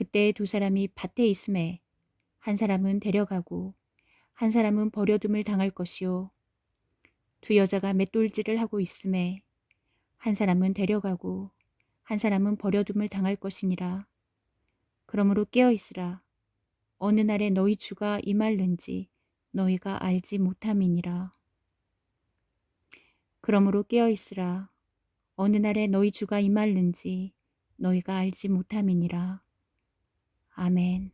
그때 두 사람이 밭에 있음에 한 사람은 데려가고 한 사람은 버려둠을 당할 것이요 두 여자가 맷돌질을 하고 있음에 한 사람은 데려가고 한 사람은 버려둠을 당할 것이니라. 그러므로 깨어 있으라. 어느 날에 너희 주가 임할는지 너희가 알지 못함이니라. 그러므로 깨어 있으라. 어느 날에 너희 주가 임할는지 너희가 알지 못함이니라. 아멘.